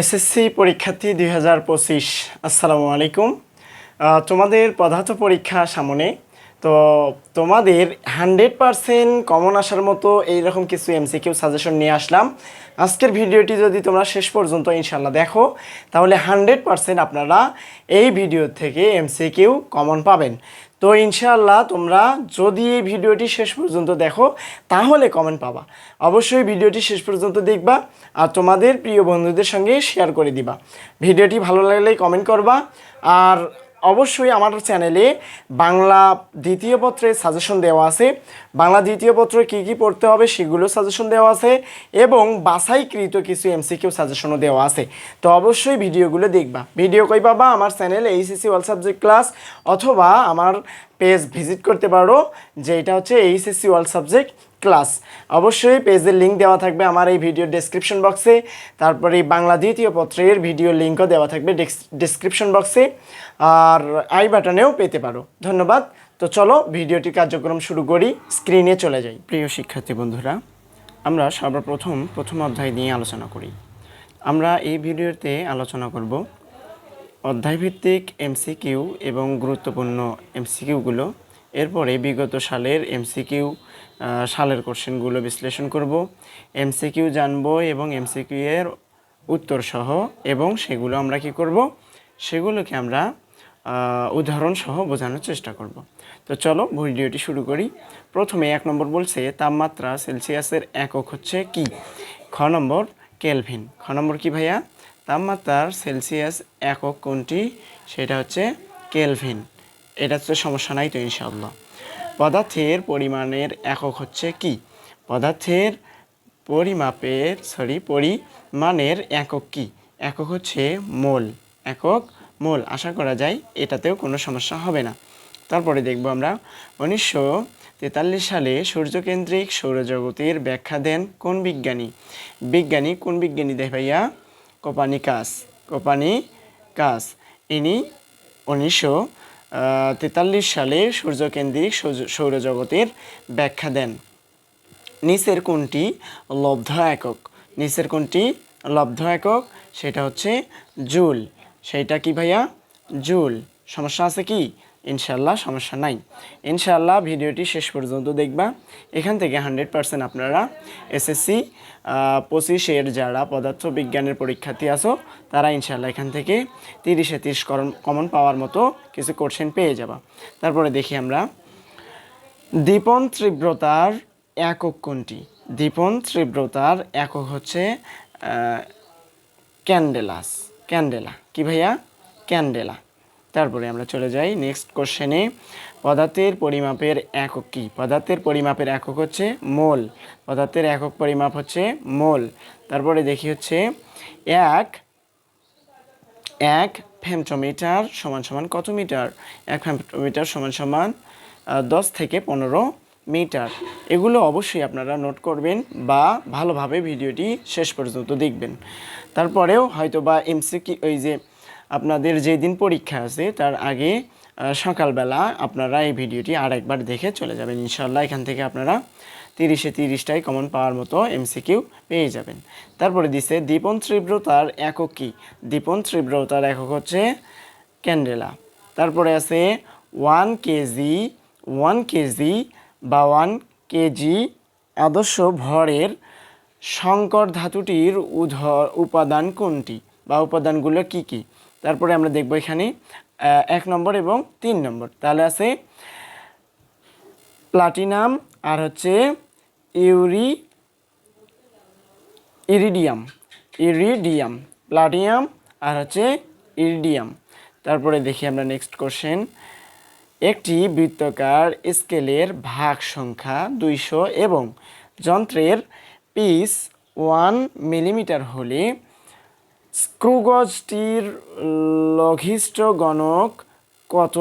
SSC পরীক্ষার্থী দুই হাজার পঁচিশ, আসসালামু আলাইকুম। তোমাদের পদার্থ পরীক্ষা সামনে। তো তোমাদের হান্ড্রেড পারসেন্ট কমন আসার মতো এইরকম কিছু এমসিকিউ সাজেশন নিয়ে আসলাম। আজকের ভিডিওটি যদি তোমরা শেষ পর্যন্ত ইনশাল্লাহ দেখো, তাহলে হান্ড্রেড পারসেন্ট আপনারা এই ভিডিও থেকে এমসিকিউ কমন পাবেন। তো ইনশাআল্লাহ তোমরা যদি এই ভিডিওটি শেষ পর্যন্ত দেখো, তাহলে কমেন্ট পাবা। অবশ্যই ভিডিওটি শেষ পর্যন্ত দেখবা আর তোমাদের প্রিয় বন্ধুদের সঙ্গে শেয়ার করে দিবা। ভিডিওটি ভালো লাগলে কমেন্ট করবা আর অবশ্যই আমার চ্যানেলে বাংলা দ্বিতীয় পত্রের সাজেশন দেওয়া আছে। বাংলা দ্বিতীয় পত্রে কী কী পড়তে হবে সেগুলো সাজেশন দেওয়া আছে এবং বাছাইকৃত কিছু এমসিকিউ সাজেশনও দেওয়া আছে। তো অবশ্যই ভিডিওগুলো দেখবা। ভিডিও কই পাবা? আমার channel HSC all subject class অথবা আমার পেজ ভিজিট করতে পারো, যেটা হচ্ছে এইচএসসি অল সাবজেক্ট ক্লাস অবশ্যই পেজের লিঙ্ক দেওয়া থাকবে আমার এই ভিডিও ডেসক্রিপশন বক্সে তারপরে বাংলা দ্বিতীয় পত্রের ভিডিও লিঙ্কও দেওয়া থাকবে ডেসক্রিপশন বক্সে আর আই বাটনেও পেতে পারো। ধন্যবাদ। তো চলো ভিডিওটি কার্যক্রম শুরু করি, স্ক্রিনে চলে যাই। প্রিয় শিক্ষার্থী বন্ধুরা, আমরা সর্বপ্রথম প্রথম অধ্যায় নিয়ে আলোচনা করি। আমরা এই ভিডিওতে আলোচনা করব অধ্যায়ভিত্তিক এমসিকিউ এবং গুরুত্বপূর্ণ এমসিকিউগুলো। এরপরে বিগত সালের এমসিকিউ সালের কোশ্চেনগুলো বিশ্লেষণ করব। এমসিকিউ জানব এবং এমসিকিউ এর উত্তর সহ এবং সেগুলো আমরা কি করব? সেগুলোকে আমরা উদাহরণ সহ বোঝানোর চেষ্টা করব। তো চলো ভিডিওটি শুরু করি। প্রথমে এক নম্বর বলছে, তাপমাত্রা সেলসিয়াসের একক হচ্ছে কি? খ নম্বর, কেলভিন। খ নম্বর কি ভাইয়া? তাপমাত্রার সেলসিয়াস একক কোনটি? সেটা হচ্ছে কেলভিন। এটা তো সমস্যা নাই তো, ইনশাআল্লাহ। পদার্থের পরিমাণের একক হচ্ছে কি? পদার্থের পরিমাপের সরি পরিমাণের একক কি? একক হচ্ছে মোল। একক মোল আশা করা যায় এটাতেও কোনো সমস্যা হবে না। তারপরে দেখব আমরা, উনিশশো তেতাল্লিশ সালে সূর্যকেন্দ্রিক সৌরজগতের ব্যাখ্যা দেন কোন বিজ্ঞানী? বিজ্ঞানী কোন বিজ্ঞানী দেখ ভাইয়া? কোপানিকাস কোপানিকাস। ইনি উনিশশো তেতাল্লিশ সালে সূর্যকেন্দ্রিক সৌর- সৌরজগতের ব্যাখ্যা দেন। নিচের কোনটি লব্ধ একক? নিচের কোনটি লব্ধ একক? সেটা হচ্ছে জুল। সেইটা কি ভাইয়া? জুল। সমস্যা আছে কি? ইনশাল্লাহ সমস্যা নাই। ইনশাল্লাহ ভিডিওটি শেষ পর্যন্ত দেখবা। এখান থেকে হান্ড্রেড পার্সেন্ট আপনারা এসএসসি পঁচিশের যারা পদার্থ বিজ্ঞানের পরীক্ষার্থী আছো, তারা ইনশাল্লাহ এখান থেকে তিরিশে তিরিশ কমন পাওয়ার মতো কিছু কোশ্চেন পেয়ে যাবা। তারপরে দেখি আমরা। দীপন তীব্রতার একক কোনটি? দীপন তীব্রতার একক হচ্ছে ক্যান্ডেলাস। ক্যান্ডেলা। কি ভাইয়া? ক্যান্ডেলা। তারপরে আমরা চলে যাই নেক্সট কোশ্চেনে পদার্থের পরিমাপের একক কি? পদার্থের পরিমাপের একক হচ্ছে মোল। পদার্থের একক পরিমাপ হচ্ছে মোল। তারপরে দেখি হচ্ছে এক এক ফেমটোমিটার সমান সমান কত মিটার এক ফেমটোমিটার সমান সমান দশ থেকে পনেরো মিটার, এগুলো অবশ্যই আপনারা নোট করবেন বা ভালোভাবে ভিডিওটি শেষ পর্যন্ত দেখবেন। তারপরেও হয়তো বা এমসিকি ওই যে আপনাদের যেদিন পরীক্ষা আছে, তার আগে সকালবেলা আপনারা এই ভিডিওটি আর একবার দেখে চলে যাবেন। ইনশাল্লাহ এখান থেকে আপনারা তিরিশে তিরিশটাই কমন পাওয়ার মতো এমসিকিউ পেয়ে যাবেন। তারপরে দিছে দীপন তীব্রতার একক কি? দীপন তীব্রতার একক হচ্ছে ক্যান্ডেলা। তারপরে আছে ওয়ান কেজি ওয়ান কেজি বা ওয়ান কেজি আদর্শ ভরের সংকর ধাতুটির উধর উপাদান কোনটি বা উপাদানগুলো কি কি? তারপরে আমরা দেখব এখানে এক নম্বর এবং তিন নম্বর। তাহলে আছে প্লাটিনাম আর হচ্ছে ইউরি, ইরিডিয়াম ইরিডিয়াম, প্লাটিনাম আর হচ্ছে ইরিডিয়াম। তারপরে দেখি আমরা নেক্সট কোশ্চেন। একটি বৃত্তকার স্কেলের ভাগ সংখ্যা দুইশো এবং যন্ত্রের পিস ওয়ান মিলিমিটার হলে স্ক্রুগজটির লঘিষ্ঠ গণক কত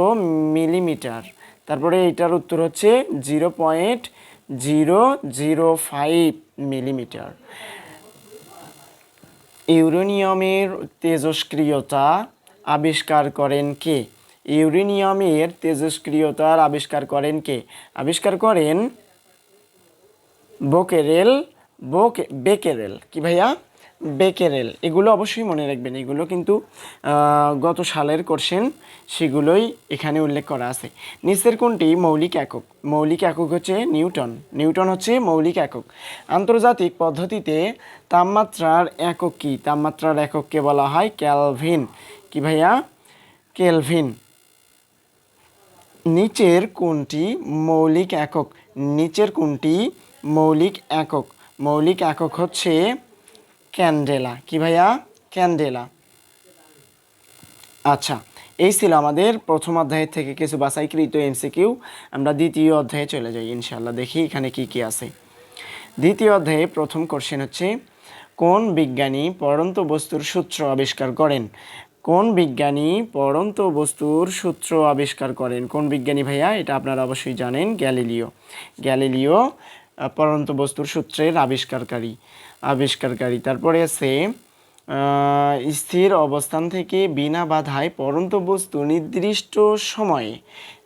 মিলিমিটার? তারপরে এটার উত্তর হচ্ছে zero point zero zero five millimetre. ইউরেনিয়ামের তেজস্ক্রিয়তা আবিষ্কার করেন কে? ইউরেনিয়ামের তেজস্ক্রিয়তার আবিষ্কার করেন কে? আবিষ্কার করেন বোকেরেল, বোকে, বেকেরেল। কি ভাইয়া? বেকেরেল। এগুলো অবশ্যই মনে রাখবেন। এগুলো কিন্তু গত সালের কোশ্চেন সেগুলোই এখানে উল্লেখ করা আছে। নিচের কোনটি মৌলিক একক? মৌলিক একক হচ্ছে নিউটন। নিউটন হচ্ছে মৌলিক একক। আন্তর্জাতিক পদ্ধতিতে তাপমাত্রার একক কি? তাপমাত্রার একককে বলা হয় ক্যালভিন। কি ভাইয়া? কেলভিন নিচের কোনটি মৌলিক একক। নিচের কোনটি মৌলিক একক। মৌলিক একক হচ্ছে ক্যান্ডেলা। কি ভাইয়া? ক্যান্ডেলা। আচ্ছা এই ছিল আমাদের প্রথম অধ্যায় থেকে কিছু বাছাইকৃত এমসিকিউ আমরা দ্বিতীয় অধ্যায়ে চলে যাই ইনশাল্লাহ দেখি এখানে কি কি আছে। দ্বিতীয় অধ্যায়ে প্রথম কোশ্চেন হচ্ছে, কোন বিজ্ঞানী পড়ন্ত বস্তুর সূত্র আবিষ্কার করেন? কোন বিজ্ঞানী পড়ন্ত বস্তুর সূত্র আবিষ্কার করেন? কোন বিজ্ঞানী ভাইয়া? এটা আপনারা অবশ্যই জানেন গ্যালিলিও। গ্যালিলিও আহ, পড়ন্ত বস্তুর সূত্রের আবিষ্কারকারী। আবিষ্কারকারী। তারপরে আছে স্থির অবস্থান থেকে বিনা বাধায় পরন্ত বস্তু নির্দিষ্ট সময়ে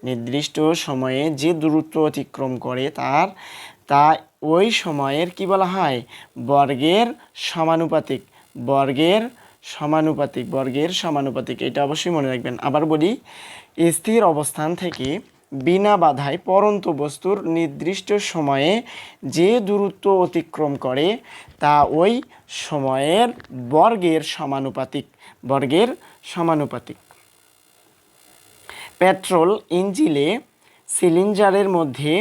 নির্দিষ্ট সময়ে যে দূরত্ব অতিক্রম করে তার তা ওই সময়ের কি বলা হয়? বর্গের সমানুপাতিক। বর্গের সমানুপাতিক বর্গের সমানুপাতিক, এটা অবশ্যই মনে রাখবেন। আবার বলি, স্থির অবস্থান থেকে বিনা বাধায় পরন্ত বস্তুর নির্দিষ্ট সময়ে যে দূরত্ব অতিক্রম করে, তা ওই সময়ের বর্গের সমানুপাতিক বর্গের সমানুপাতিক। পেট্রোল ইঞ্জিলে সিলিন্ডারের মধ্যে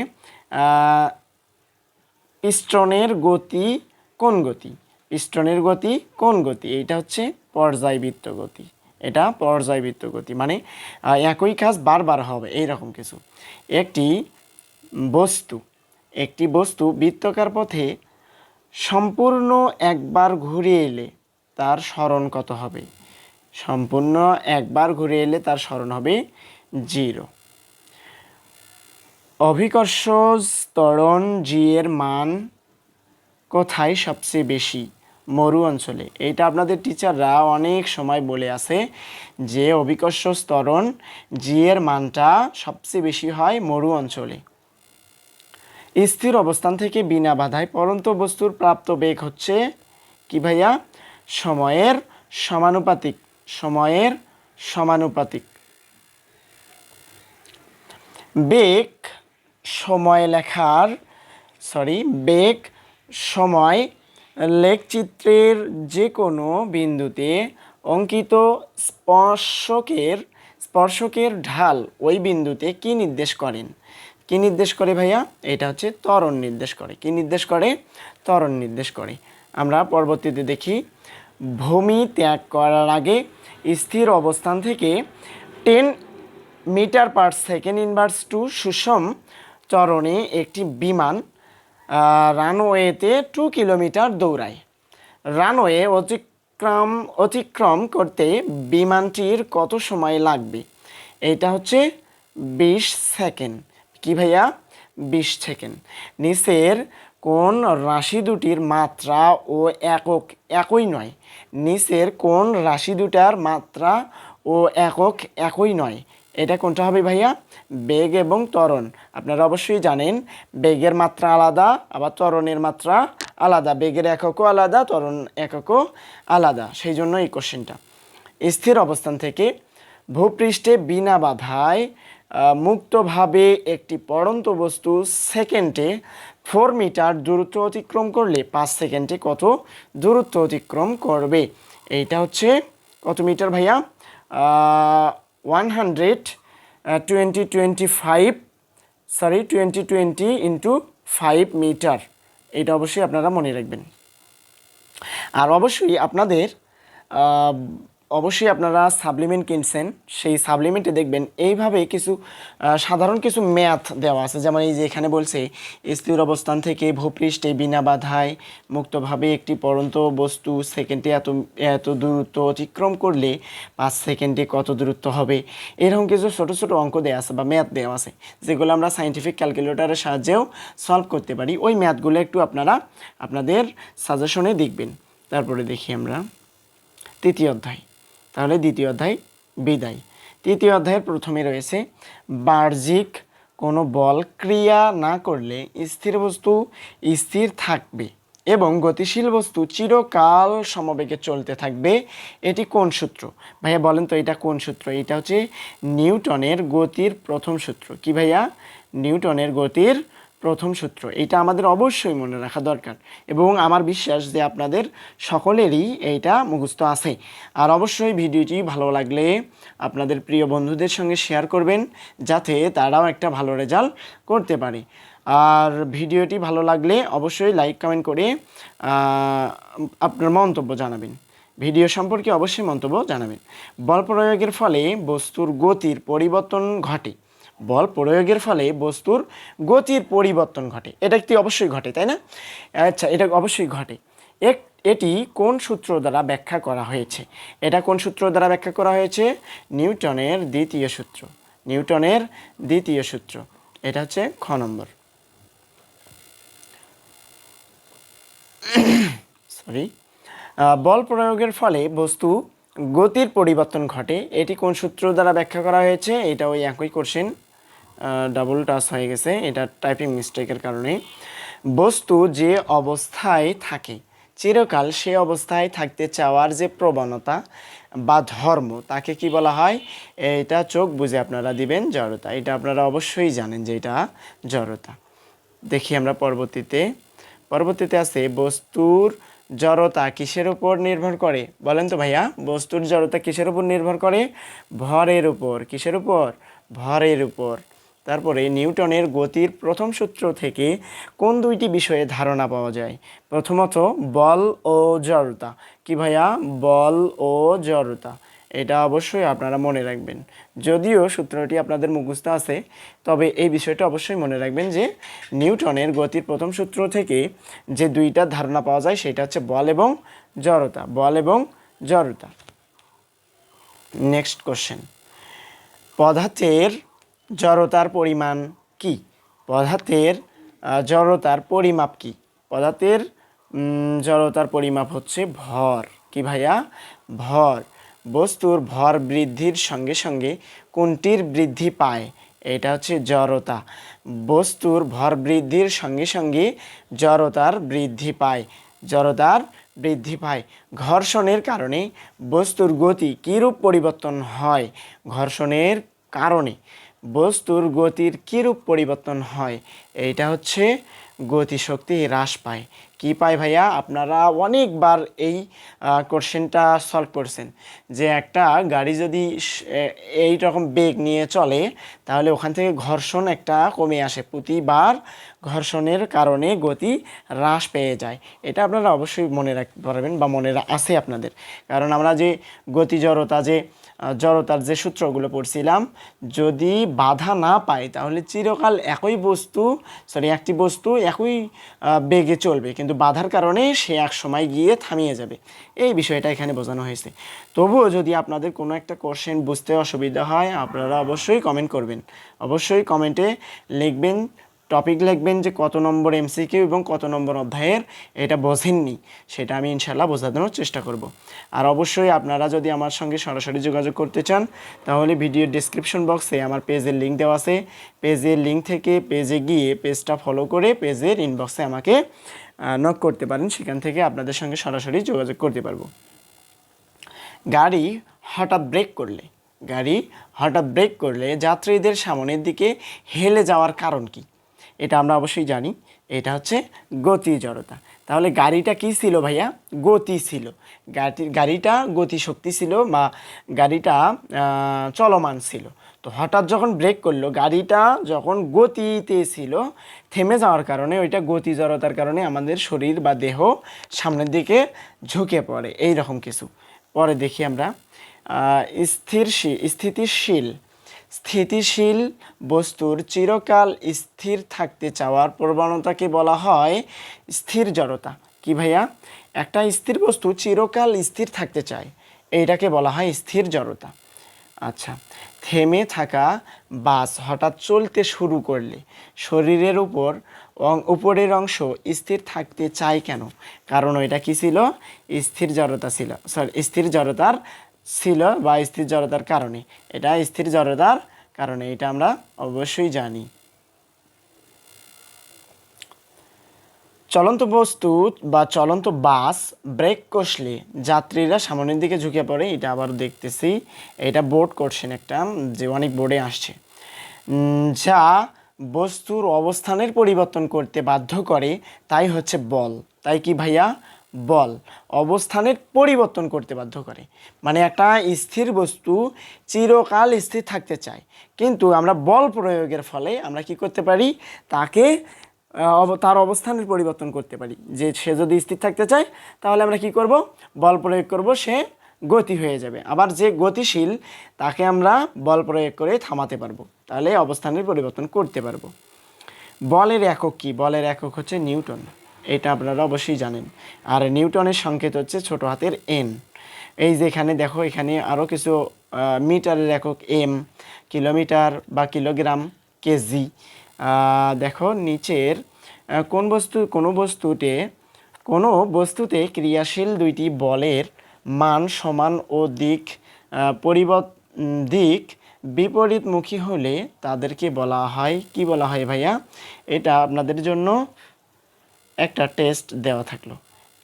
পিস্টনের গতি কোন গতি? পিস্টনের গতি, কোন গতি? এইটা হচ্ছে পর্যায়বৃত্ত গতি। এটা পর্যায়বৃত্ত গতি মানে একই কাজ বারবার হবে এই রকম কিছু। একটি বস্তু একটি বস্তু বৃত্তকার পথে সম্পূর্ণ একবার ঘুরে এলে তার স্মরণ কত হবে? সম্পূর্ণ একবার ঘুরে এলে তার স্মরণ হবে জিরো। অভিকর্ষ ত্বরণ জি এর মান কোথায় সবচেয়ে বেশি? মরু অঞ্চলে। এইটা আপনাদের টিচাররা অনেক সময় বলে আছে যে, অভিকর্ষ স্তরণ জি এর মানটা সবচেয়ে বেশি হয় মরু অঞ্চলে। স্থির অবস্থান থেকে বিনা বাধায় পরন্ত বস্তুর প্রাপ্ত বেগ হচ্ছে কি ভাইয়া? সময়ের সমানুপাতিক সময়ের সমানুপাতিক। বেগ সময় লেখার সরি বেগ সময় লেখচিত্রের যে কোনো বিন্দুতে অঙ্কিত স্পর্শকের স্পর্শকের ঢাল ওই বিন্দুতে কি নির্দেশ করেন? কি নির্দেশ করে ভাইয়া? এটা হচ্ছে ত্বরণ নির্দেশ করে। কি নির্দেশ করে? ত্বরণ নির্দেশ করে। আমরা পরবর্তীতে দেখি, ভূমি ত্যাগ করার আগে স্থির অবস্থান থেকে ten metre per second inverse two সুষম চরণে একটি বিমান রানওয়েতে টু কিলোমিটার দৌড়ায়। রানওয়ে অতিক্রম অতিক্রম করতে বিমানটির কত সময় লাগবে? এটা হচ্ছে বিশ সেকেন্ড। কি ভাইয়া? বিশ সেকেন্ড। নিচের কোন রাশি দুটির মাত্রা ও একক, একই নয়। নিচের কোন রাশি দুটার মাত্রা ও একক, একই নয়। এটা কোনটা হবে ভাইয়া? বেগ এবং ত্বরণ। আপনারা অবশ্যই জানেন, বেগের মাত্রা আলাদা, আবার ত্বরণের মাত্রা আলাদা। বেগের এককও আলাদা, ত্বরণ এককও আলাদা। সেই জন্য এই কোশ্চেনটা স্থির অবস্থান থেকে ভূপৃষ্ঠে বিনা বাধায় মুক্তভাবে একটি পড়ন্ত বস্তু সেকেন্ডে ফোর মিটার দূরত্ব অতিক্রম করলে পাঁচ সেকেন্ডে কত দূরত্ব অতিক্রম করবে? এইটা হচ্ছে কত মিটার ভাইয়া? One hundred twenty twenty five sorry twenty twenty into five metre এটা অবশ্যই আপনারা মনে রাখবেন। আর অবশ্যই আপনাদের অবশ্যই আপনারা সাপ্লিমেন্ট কিনছেন, সেই সাপ্লিমেন্টে দেখবেন এইভাবে কিছু সাধারণ কিছু ম্যাথ দেওয়া আছে। যেমন এই যে এখানে বলছে, স্থির অবস্থান থেকে ভূপৃষ্ঠে বিনা বাধায় মুক্তভাবে একটি পরন্ত বস্তু সেকেন্ডে এত এত দূরত্ব অতিক্রম করলে পাঁচ সেকেন্ডে কত দূরত্ব হবে? এরকম কিছু ছোটো ছোটো অঙ্ক দেওয়া আছে বা ম্যাথ দেওয়া আছে, যেগুলো আমরা সাইন্টিফিক ক্যালকুলেটরের সাহায্যেও সলভ করতে পারি। ওই ম্যাথগুলো একটু আপনারা আপনাদের সাজেশনে দেখবেন। তারপরে দেখি আমরা, তৃতীয় অধ্যায়। তাহলে দ্বিতীয় অধ্যায় বিদায়। তৃতীয় অধ্যায়ের প্রথমে রয়েছে, বাহ্যিক কোনো বল ক্রিয়া না করলে স্থির বস্তু স্থির থাকবে এবং গতিশীল বস্তু চিরকাল সমবেগে চলতে থাকবে। এটি কোন সূত্র? ভাইয়া বলেন তো এটা কোন সূত্র? এটা হচ্ছে নিউটনের গতির প্রথম সূত্র। কি ভাইয়া? নিউটনের গতির প্রথম সূত্র। এটা আমাদের অবশ্যই মনে রাখা দরকার এবং আমার বিশ্বাস যে আপনাদের সকলেরই এইটা মুখস্থ আছে। আর অবশ্যই ভিডিওটি ভালো লাগলে আপনাদের প্রিয় বন্ধুদের সঙ্গে শেয়ার করবেন যাতে তারাও একটা ভালো রেজাল্ট করতে পারে। আর ভিডিওটি ভালো লাগলে অবশ্যই লাইক কমেন্ট করে আপনার মন্তব্য জানাবেন। ভিডিও সম্পর্কে অবশ্যই মন্তব্য জানাবেন। বল প্রয়োগের ফলে বস্তুর গতির পরিবর্তন ঘটে। বল প্রয়োগের ফলে বস্তুর গতির পরিবর্তন ঘটে। এটা একটি অবশ্যই ঘটে, তাই না? আচ্ছা এটা অবশ্যই ঘটে। এক, এটি কোন সূত্র দ্বারা ব্যাখ্যা করা হয়েছে? এটা কোন সূত্র দ্বারা ব্যাখ্যা করা হয়েছে? নিউটনের দ্বিতীয় সূত্র। নিউটনের দ্বিতীয় সূত্র। এটা হচ্ছে খ নম্বর। সরি বল প্রয়োগের ফলে বস্তু গতির পরিবর্তন ঘটে। এটি কোন সূত্র দ্বারা ব্যাখ্যা করা হয়েছে? এটা ওই একই কোশ্চেন ডাবল টাচ হয়ে গেছে। এটা টাইপিং মিস্টেকের কারণে। বস্তু যে অবস্থায় থাকে, চিরকাল সে অবস্থায় থাকতে চাওয়ার যে প্রবণতা বা ধর্ম, তাকে কি বলা হয়? এটা চোখ বুঝে আপনারা দিবেন জড়তা। এটা আপনারা অবশ্যই জানেন যে এটা জড়তা। দেখি আমরা পরবর্তীতে। পরবর্তীতে আছে, বস্তুর জড়তা কিসের উপর নির্ভর করে? বলেন তো ভাইয়া, বস্তুর জড়তা কিসের উপর নির্ভর করে? ভরের উপর। কিসের উপর? ভরের উপর। তারপরে নিউটনের গতির প্রথম সূত্র থেকে কোন দুইটি বিষয়ে ধারণা পাওয়া যায়? প্রথমত, বল ও জড়তা। কি ভাইয়া? বল ও জড়তা। এটা অবশ্যই আপনারা মনে রাখবেন। যদিও সূত্রটি আপনাদের মুখস্থ আছে, তবে এই বিষয়টা অবশ্যই মনে রাখবেন যে নিউটনের গতির প্রথম সূত্র থেকে যে দুইটা ধারণা পাওয়া যায়, সেটা হচ্ছে বল এবং জড়তা। বল এবং জড়তা। নেক্সট কোশ্চেন পদার্থের জড়তার পরিমাণ কি? পদার্থের জড়তার পরিমাপ কি? পদার্থের জড়তার পরিমাপ হচ্ছে ভর। কি ভাইয়া? ভর। বস্তুর ভর বৃদ্ধির সঙ্গে সঙ্গে কোনটির বৃদ্ধি পায়? এটা হচ্ছে জড়তা। বস্তুর ভর বৃদ্ধির সঙ্গে সঙ্গে জড়তার বৃদ্ধি পায়। জড়তার বৃদ্ধি পায়। ঘর্ষণের কারণে বস্তুর গতি কীরূপ পরিবর্তন হয়? ঘর্ষণের কারণে। বস্তুর গতির কীরূপ পরিবর্তন হয়? এইটা হচ্ছে গতিশক্তি হ্রাস পায়। কি পায় ভাইয়া? আপনারা অনেকবার এই কোশ্চেনটা সলভ করছেন যে একটা গাড়ি যদি এই রকম বেগ নিয়ে চলে, তাহলে ওখান থেকে ঘর্ষণ একটা কমে আসে। প্রতিবার ঘর্ষণের কারণে গতি হ্রাস পেয়ে যায়। এটা আপনারা অবশ্যই মনে রাখতে পারবেন বা মনে আছে আপনাদের। কারণ আমরা যে গতি জড়তা যে জড়তার যে সূত্রগুলো পড়ছিলাম, যদি বাধা না পায়, তাহলে চিরকাল একই বস্তু সরি একটি বস্তু একই বেগে চলবে। কিন্তু বাধার কারণে সে এক সময় গিয়ে থামিয়ে যাবে। এই বিষয়টা এখানে বোঝানো হয়েছে। তবুও যদি আপনাদের কোনো একটা কোশ্চেন বুঝতে অসুবিধা হয়, আপনারা অবশ্যই কমেন্ট করবেন। অবশ্যই কমেন্টে লিখবেন টপিক লিখবেন যে কত নম্বর এমসিকিউ এবং কত নম্বর অধ্যায়ের এটা বোঝেননি, সেটা আমি ইনশাল্লাহ বোঝানোর চেষ্টা করব। আর অবশ্যই আপনারা যদি আমার সঙ্গে সরাসরি যোগাযোগ করতে চান, তাহলে ভিডিওর ডিসক্রিপশন বক্সে আমার পেজের লিঙ্ক দেওয়া আছে। পেজের লিঙ্ক থেকে পেজে গিয়ে পেজটা ফলো করে পেজের ইনবক্সে আমাকে নক করতে পারেন। সেখান থেকে আপনাদের সঙ্গে সরাসরি যোগাযোগ করতে পারব। গাড়ি হঠাৎ ব্রেক করলে, গাড়ি হঠাৎ ব্রেক করলে যাত্রীদের সামনের দিকে হেলে যাওয়ার কারণ কি? এটা আমরা অবশ্যই জানি, এটা হচ্ছে গতি জড়তা। তাহলে গাড়িটা কি ছিল ভাইয়া? গতি ছিল। গাড়ি গাড়িটা গতি শক্তি ছিল বা গাড়িটা চলমান ছিল। তো হঠাৎ যখন ব্রেক করল, গাড়িটা যখন গতিতে ছিল, থেমে যাওয়ার কারণে ওইটা গতি জড়তার কারণে আমাদের শরীর বা দেহ সামনের দিকে ঝুঁকে পড়ে এই রকম কিছু। পরে দেখি আমরা স্থিরশীল স্থিতিশীল স্থিতিশীল বস্তুর চিরকাল স্থির থাকতে চাওয়ার প্রবণতাকে বলা হয় স্থির জড়তা। কি ভাইয়া? একটা স্থির বস্তু চিরকাল স্থির থাকতে চায়, এইটাকে বলা হয় স্থির জড়তা। আচ্ছা থেমে থাকা বাস হঠাৎ চলতে শুরু করলে শরীরের উপর উপরের অংশ স্থির থাকতে চায় কেন? কারণ ওইটা কি ছিল? স্থির জড়তা ছিল সরি স্থির জড়তার ছিল বা স্থির জড়তার কারণে। এটা স্থির জড়তার কারণে, এটা আমরা অবশ্যই জানি। চলন্ত বস্তু বা চলন্ত বাস ব্রেক কষলে যাত্রীরা সামনের দিকে ঝুঁকে পড়ে, এটা আবার দেখতেছি। এটা বোর্ড করছেন একটা, যে অনেক বোর্ডে আসছে। যা বস্তুর অবস্থানের পরিবর্তন করতে বাধ্য করে, তাই হচ্ছে বল। তাই কি ভাইয়া? বল, অবস্থানের পরিবর্তন করতে বাধ্য করে। মানে একটা স্থির বস্তু চিরকাল স্থির থাকতে চায়। কিন্তু আমরা বল প্রয়োগের ফলে আমরা কি করতে পারি? তাকে তার অবস্থানের পরিবর্তন করতে পারি। যে সে যদি স্থির থাকতে চায়, তাহলে আমরা কি করব? বল প্রয়োগ করব, সে গতি হয়ে যাবে। আবার যে গতিশীল, তাকে আমরা বল প্রয়োগ করে থামাতে পারব। তাহলে অবস্থানের পরিবর্তন করতে পারব। বলের একক কি? বলের একক হচ্ছে নিউটন। এটা আপনারা অবশ্যই জানেন। আর নিউটনের সংকেত হচ্ছে ছোট হাতের এন এই যে এখানে দেখো, এখানে আরও কিছু মিটারের একক এম কিলোমিটার বা কিলোগ্রাম কেজি। দেখো, নিচের কোন বস্তু, কোনো বস্তুতে কোনো বস্তুতে ক্রিয়াশীল দুইটি বলের মান সমান ও দিক পরিবর্ত দিক বিপরীতমুখী হলে তাদেরকে বলা হয়, কি বলা হয় ভাইয়া? এটা আপনাদের জন্য একটা টেস্ট দেওয়া থাকল।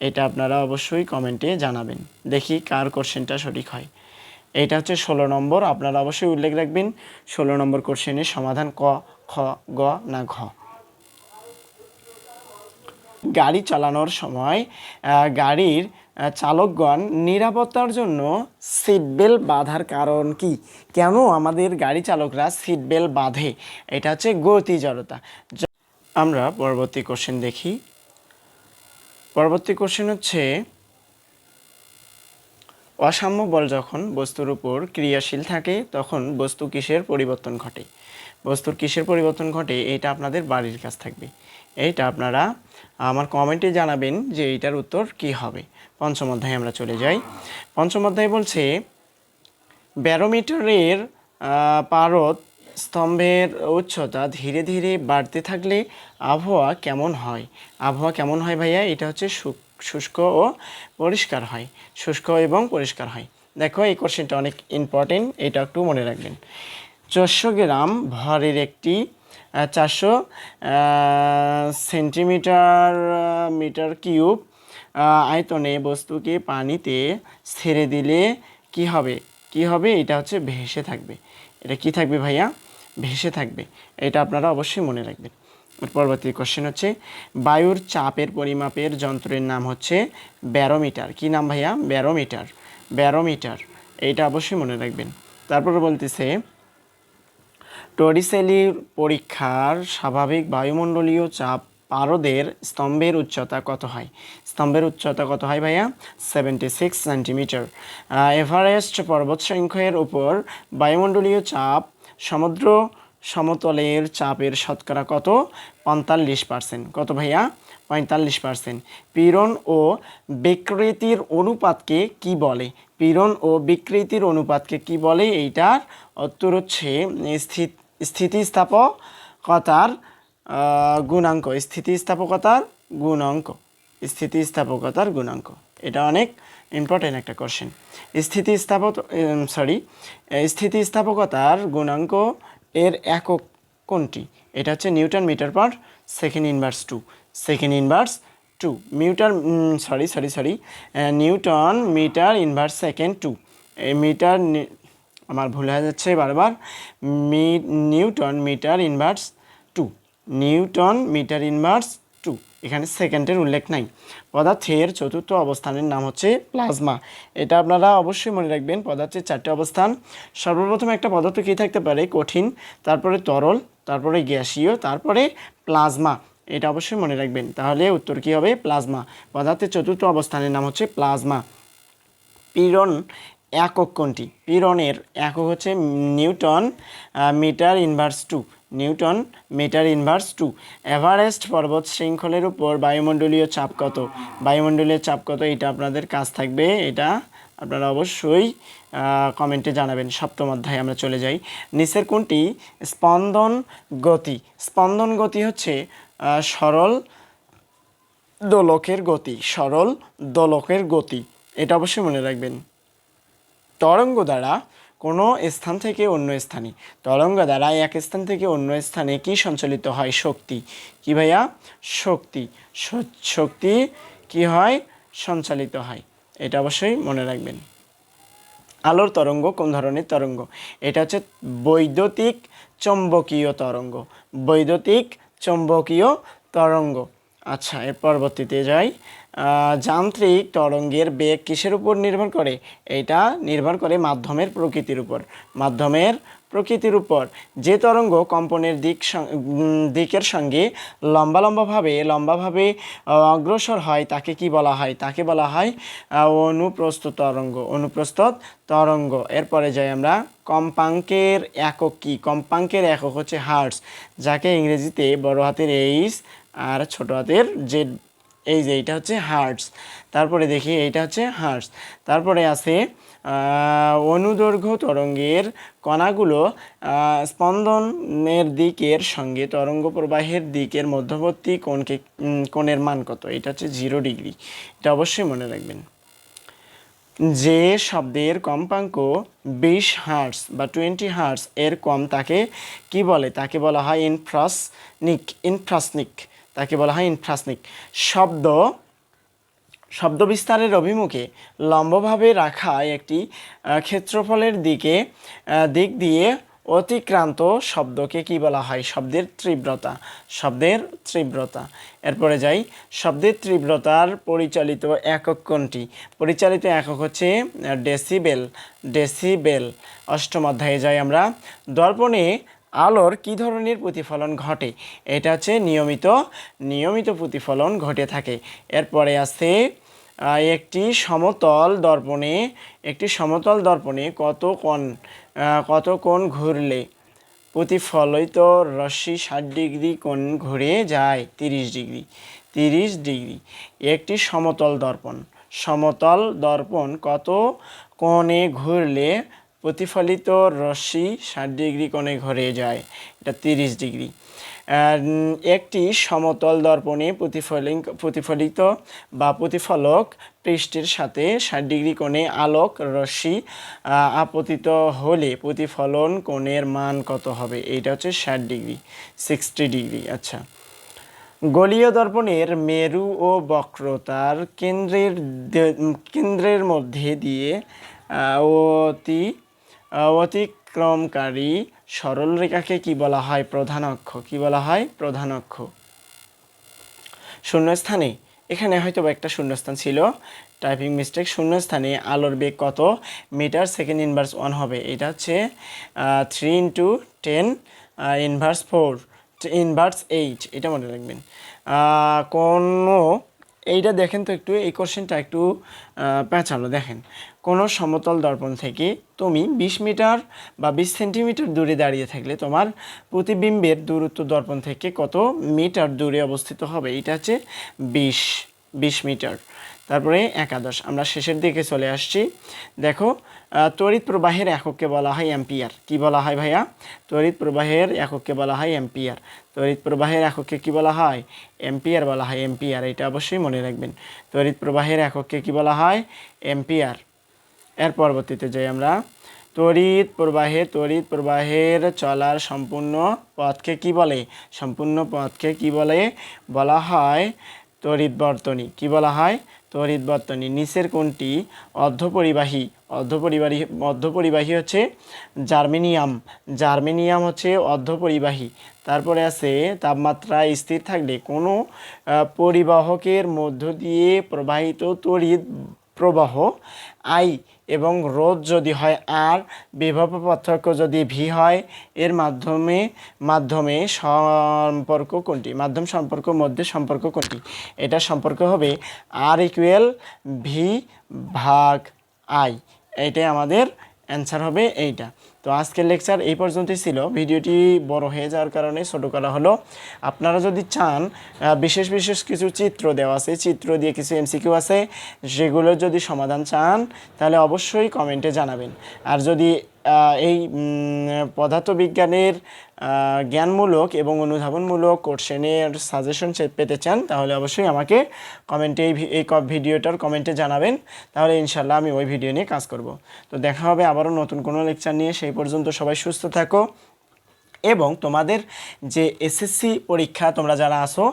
এটা আপনারা অবশ্যই কমেন্টে জানাবেন। দেখি কার কোশ্চেনটা সঠিক হয়। এটা হচ্ছে ষোলো নম্বর। আপনারা অবশ্যই উল্লেখ রাখবেন, ষোলো নম্বর কোশ্চেনের সমাধান ক, খ, গ না ঘ। গাড়ি চালানোর সময় গাড়ির চালকগণ নিরাপত্তার জন্য সিট বেল্ট বাঁধার কারণ কি? কেন আমাদের গাড়ি চালকরা সিট বেল্ট বাঁধে? এটা হচ্ছে গতি জড়তা। আমরা পরবর্তী কোশ্চেন দেখি। পরবর্তী কোশ্চেন হচ্ছে, অসাম্য বল যখন বস্তুর উপর ক্রিয়াশীল থাকে, তখন বস্তু কিসের পরিবর্তন ঘটে? বস্তুর কিসের পরিবর্তন ঘটে? এটা আপনাদের বাড়ির কাছ থাকবে। এইটা আপনারা আমার কমেন্টে জানাবেন যে এইটার উত্তর কি হবে। পঞ্চম অধ্যায়ে আমরা চলে যাই। পঞ্চম অধ্যায় বলছে, ব্যারোমিটারের পারদ স্তম্ভের উচ্চতা ধীরে ধীরে বাড়তে থাকলে আবহাওয়া কেমন হয়? আবহাওয়া কেমন হয় ভাইয়া? এটা হচ্ছে শুষ্ক ও পরিষ্কার হয়। শুষ্ক এবং পরিষ্কার হয়। দেখো এই কোশ্চেনটা অনেক ইম্পর্টেন্ট এটা একটু মনে রাখবেন। চারশো গ্রাম ভরের একটি চারশো সেন্টিমিটার মিটার কিউব আয়তনে বস্তুকে পানিতে ছেড়ে দিলে কি হবে? কি হবে? এটা হচ্ছে ভেসে থাকবে। এটা কি থাকবে ভাইয়া? ভেসে থাকবে। এটা আপনারা অবশ্যই মনে রাখবেন। পরবর্তী কোশ্চেন হচ্ছে, বায়ুর চাপের পরিমাপের যন্ত্রের নাম হচ্ছে ব্যারোমিটার। কি নাম ভাইয়া? ব্যারোমিটার। ব্যারোমিটার। এইটা অবশ্যই মনে রাখবেন। তারপরে বলতেছে, টরিসেলির পরীক্ষার স্বাভাবিক বায়ুমণ্ডলীয় চাপ পারদের স্তম্ভের উচ্চতা কত হয়? স্তম্ভের উচ্চতা কত হয় ভাইয়া? সেভেন্টি সিক্স সেন্টিমিটার এভারেস্ট পর্বত শৃঙ্খের উপর বায়ুমণ্ডলীয় চাপ সমুদ্র সমতলের চাপের শতকরা কত? পঁয়তাল্লিশ পার্সেন্ট কত ভাইয়া? পঁয়তাল্লিশ পার্সেন্ট পীড়ন ও বিকৃতির অনুপাতকে কি বলে? পীড়ন ও বিকৃতির অনুপাতকে কি বলে? এইটার উত্তর হচ্ছে স্থিত স্থিতিস্থাপকতার গুণাঙ্ক। স্থিতিস্থাপকতার গুণাঙ্ক। স্থিতিস্থাপকতার গুণাঙ্ক। এটা অনেক ইম্পর্টেন্ট একটা কোশ্চেন স্থিতিস্থাপক সরি স্থিতিস্থাপকতার গুণাঙ্ক এর একক কোনটি? এটা হচ্ছে newton metre per second inverse two second inverse two metre sorry sorry sorry newton metre inverse second two এই মিটার আমার ভুল হয়ে যাচ্ছে বারবার, me, newton metre inverse two newton metre inverse এখানে সেকেন্ডের উল্লেখ নাই। পদার্থের চতুর্থ অবস্থানের নাম হচ্ছে প্লাজমা। এটা আপনারা অবশ্যই মনে রাখবেন, পদার্থের চারটে অবস্থান। সর্বপ্রথম একটা পদার্থ কী থাকতে পারে? কঠিন, তারপরে তরল, তারপরে গ্যাসীয়, তারপরে প্লাজমা। এটা অবশ্যই মনে রাখবেন। তাহলে উত্তর কী হবে? প্লাজমা। পদার্থের চতুর্থ অবস্থানের নাম হচ্ছে প্লাজমা। পীড়ন একক কোনটি? পীড়নের একক হচ্ছে newton metre inverse two. Newton metre inverse two. Everest পর্বত শৃঙ্খলের উপর বায়ুমণ্ডলীয় চাপ কত? বায়ুমণ্ডলীয় চাপ কত? এটা আপনাদের কাজ থাকবে। এটা আপনারা অবশ্যই কমেন্টে জানাবেন। সপ্তম অধ্যায়ে আমরা চলে যাই। নিচের কোনটি? স্পন্দন গতি। স্পন্দন গতি হচ্ছে সরল দোলকের গতি। সরল দোলকের গতি। এটা অবশ্যই মনে রাখবেন। তরঙ্গ দ্বারা কোনো স্থান থেকে অন্য স্থানে। তরঙ্গ দ্বারা এক স্থান থেকে অন্য স্থানে কি সঞ্চালিত হয়? শক্তি। কি ভাইয়া? শক্তি শক্তি কি হয়? সঞ্চালিত হয়। এটা অবশ্যই মনে রাখবেন। আলোর তরঙ্গ কোন ধরনের তরঙ্গ? এটা হচ্ছে বৈদ্যুতিক চৌম্বকীয় তরঙ্গ। বৈদ্যুতিক চৌম্বকীয় তরঙ্গ। আচ্ছা এর পরবর্তীতে যাই। যান্ত্রিক তরঙ্গের বেগ কিসের উপর নির্ভর করে? এটা নির্ভর করে মাধ্যমের প্রকৃতির উপর। মাধ্যমের প্রকৃতির উপর। যে তরঙ্গ কম্পনের দিক দিকের সঙ্গে লম্বা লম্বাভাবে লম্বাভাবে অগ্রসর হয়, তাকে কি বলা হয়? তাকে বলা হয় অনুপ্রস্থ তরঙ্গ। অনুপ্রস্থ তরঙ্গ। এরপরে যাই আমরা। কম্পাঙ্কের একক কি? কম্পাঙ্কের একক হচ্ছে হার্টস যাকে ইংরেজিতে বড় হাতের এইস আর ছোট হাতের জেড এই যে এইটা হচ্ছে হার্টস। তারপরে দেখি এইটা হচ্ছে হার্টস। তারপরে আছে অনুদৈর্ঘ্য তরঙ্গের কণাগুলো স্পন্দনের দিকের সঙ্গে তরঙ্গ প্রবাহের দিকের মধ্যবর্তী উম, কোণের মান কত? এটা হচ্ছে জিরো ডিগ্রি। এটা অবশ্যই মনে রাখবেন। যে শব্দের কম্পাঙ্ক বিশ হার্টস বা টোয়েন্টি হার্টস এর কম তাকে কি বলে? তাকে বলা হয় ইনফ্রাসনিক ইনফ্রাসনিক। তাকে বলা হয় ইনফ্রাসনিক। শব্দ শব্দ বিস্তারের অভিমুখে লম্বভাবে রাখা একটি ক্ষেত্রফলের দিকে দিক দিয়ে অতিক্রান্ত শব্দকে কি বলা হয়? শব্দের তীব্রতা শব্দের তীব্রতা। এরপরে যাই, শব্দের তীব্রতার পরিচালিত একক কোনটি? পরিচালিত একক হচ্ছে ডেসিবেল ডেসিবেল। অষ্টম অধ্যায়ে যাই আমরা। দর্পণে আলোর কি ধরনের প্রতিফলন ঘটে? এটা হচ্ছে নিয়মিত নিয়মিত প্রতিফলন ঘটে থাকে। এরপরে আছে একটি সমতল দর্পণে, একটি সমতল দর্পণে কত কোণ কত কোণ ঘুরলে প্রতিফলিত রশ্মি ষাট ডিগ্রি কোণ ঘুরে যায়? তিরিশ ডিগ্রি। তিরিশ ডিগ্রি। একটি সমতল দর্পণ। সমতল দর্পণ কত কোণে ঘুরলে প্রতিফলিত রশ্মি ষাট ডিগ্রি কোণে ঘরে যায়। এটা তিরিশ ডিগ্রি। একটি সমতল দর্পণে প্রতিফলিং, প্রতিফলিত বা প্রতিফলক পৃষ্ঠের সাথে ষাট ডিগ্রি কোণে আলোক রশ্মি আপতিত হলে প্রতিফলন কোণের মান কত হবে? এইটা হচ্ছে ষাট ডিগ্রি, সিক্সটি ডিগ্রি। আচ্ছা। গলীয় দর্পণের মেরু ও বক্রতার কেন্দ্রের কেন্দ্রের মধ্যে দিয়ে অতি অতিক্রমকারী সরল রেখাকে কি বলা হয়? প্রধান অক্ষ। কি বলা হয়? প্রধান অক্ষ। শূন্যস্থানে। এখানে হয়তো একটা শূন্যস্থান ছিল। টাইপিং মিস্টেক শূন্যস্থানে আলোর বেগ কত? মিটার সেকেন্ড ইনভার্স ওয়ান হবে। এটা হচ্ছে three into ten inverse four inverse eight এটা মনে রাখবেন। কোনো এইটা দেখেন তো একটু, এই কোশ্চেনটা একটু প্যাঁচালো দেখেন, কোনো সমতল দর্পণ থেকে তুমি বিশ মিটার বা বিশ সেন্টিমিটার দূরে দাঁড়িয়ে থাকলে তোমার প্রতিবিম্বের দূরত্ব দর্পণ থেকে কত মিটার দূরে অবস্থিত হবে? এটা হচ্ছে বিশ বিশ মিটার। তারপরে একাদশ। আমরা শেষের দিকে চলে আসছি। দেখো তড়িৎ প্রবাহের একককে বলা হয় অ্যাম্পিয়ার। কি বলা হয় ভাইয়া? তড়িৎ প্রবাহের একককে বলা হয় অ্যাম্পিয়ার। তড়িৎ প্রবাহের এককে কি বলা হয়? এম্পিয়ার বলা হয় এম্পিয়ার এটা অবশ্যই মনে রাখবেন। তড়িৎ প্রবাহের একককে কি বলা হয়? এম্পিয়ার এর পরবর্তীতে যাই আমরা। তড়িৎ প্রবাহে, তড়িৎ প্রবাহের চলার সম্পূর্ণ পথকে কি বলে? সম্পূর্ণ পথকে কি বলে? বলা হয় তড়িৎ বর্তনী। কি বলা হয়? তড়িৎ বর্তনী, নিচের কোনটি? অর্ধপরিবাহী। অর্ধপরিবাহী অর্ধপরিবাহী হচ্ছে জার্মেনিয়াম। জার্মেনিয়াম হচ্ছে অর্ধপরিবাহী। তারপরে আছে তাপমাত্রা স্থির থাকলে কোনো পরিবাহকের মধ্য দিয়ে প্রবাহিত তড়িৎ প্রবাহ, আই এবং রোধ যদি হয় আর, বিভব পার্থক্য যদি ভি হয়, এর মাধ্যমে মাধ্যমে সম্পর্ক কোনটি? মাধ্যম সম্পর্ক, মধ্যে সম্পর্ক কোনটি? এটা সম্পর্ক হবে আর ইকুয়াল ভি ভাগ আই এটাই আমাদের অ্যান্সার হবে এইটা। তো আজকের লেকচার এই পর্যন্তই ছিল। ভিডিওটি বড় হয়ে যাওয়ার কারণে ছোটো করা হলো। আপনারা যদি চান বিশেষ বিশেষ কিছু চিত্র দেওয়া আছে, চিত্র দিয়ে কিছু এমসিকিউ আছে সেগুলোর যদি সমাধান চান, তাহলে অবশ্যই কমেন্টে জানাবেন। আর যদি এই পদার্থবিজ্ঞানের জ্ঞানমূলক এবং অনুধাবনমূলক কোশ্চেনের সাজেশন পেতে চান, তাহলে অবশ্যই আমাকে কমেন্টে এই এই ভিডিওটার কমেন্টে জানাবেন। তাহলে ইনশাল্লাহ আমি ওই ভিডিও নিয়ে কাজ করব। তো দেখা হবে আবারও নতুন কোনো লেকচার নিয়ে। সেই পর্যন্ত সবাই সুস্থ থাকো। এবং তোমাদের যে এসএসসি পরীক্ষা তোমরা যারা আসো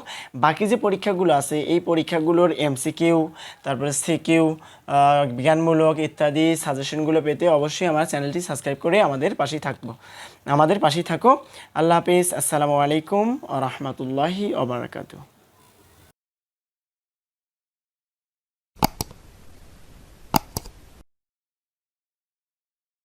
বাকি যে পরীক্ষাগুলো আছে, এই পরীক্ষাগুলোর এমসিকিউ তারপরে সিকিউ বিজ্ঞানমূলক ইত্যাদি সাজেশনগুলো পেতে অবশ্যই আমার চ্যানেলটি সাবস্ক্রাইব করে আমাদের পাশেই থাকব। আমাদের পাশেই থাকো। আল্লাহ হাফিজ। আসসালামু আলাইকুম আ রহমতুল্লাহি ওবরাকাতু